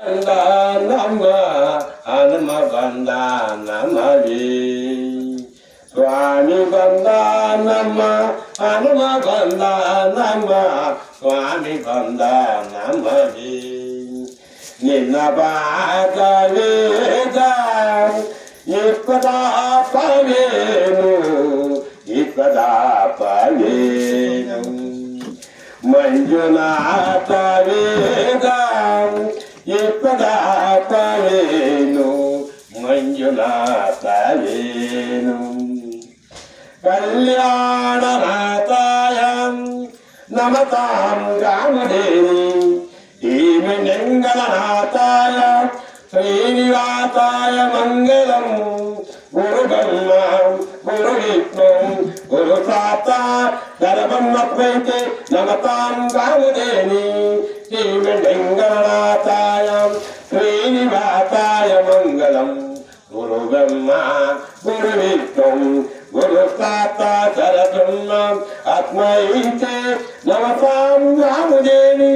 నమ హనుమ బందానమవి స్వామి బందానమ హనుమ బందానమ స్వామి బందానమవి నిన్న బాగవేద ఇక్కడ పవేను ఇక్కడ పవేను మంజునాథ ञ्जुलातवेनुम् कल्याणमातायाम् नमताम् रामदेवी ीमिलिङ्गलनाथाय श्रीनिवासाय मङ्गलम् गुरुब्रह्मा गुरुविष्णु गुरुसाता धर्मत्वैते नमताम् कामुदेवी श्रीमिलिङ्गलनाथाय श्रीनिवासाय मङ्गलम् గురు బ్రహ్మ గురు విష్ణు గురు సాత శరబ్రహ్మ ఆత్మైతే నమసాం రామదేవి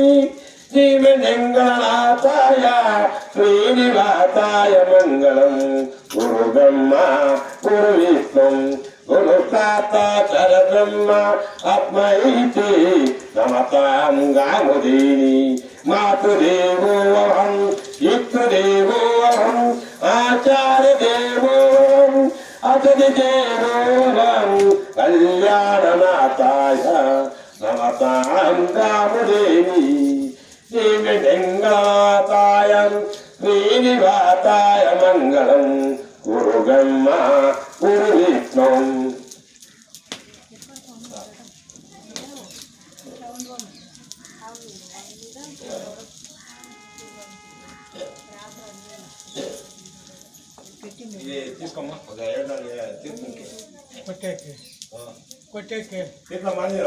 శ్రీమణింగళనాథాయ శ్రీనివాసాయ మంగళం. గురు బ్రహ్మ గురు విష్ణు గురు సాత శరబ్రహ్మ ఆత్మైతే నమసాం మాతృదేవో అహం పితృదేవోహం అతడి కళ్యాణనాథాయ నమతాం రామదేవి శ్రీనివాతాయ మంగళం గురు గురు విష్ణు ఇది తీసుకోమ్మా. ఒక ఏడు తీసుకుంటే కొట్టేకి. కొట్టేకి. ఇట్లా మంది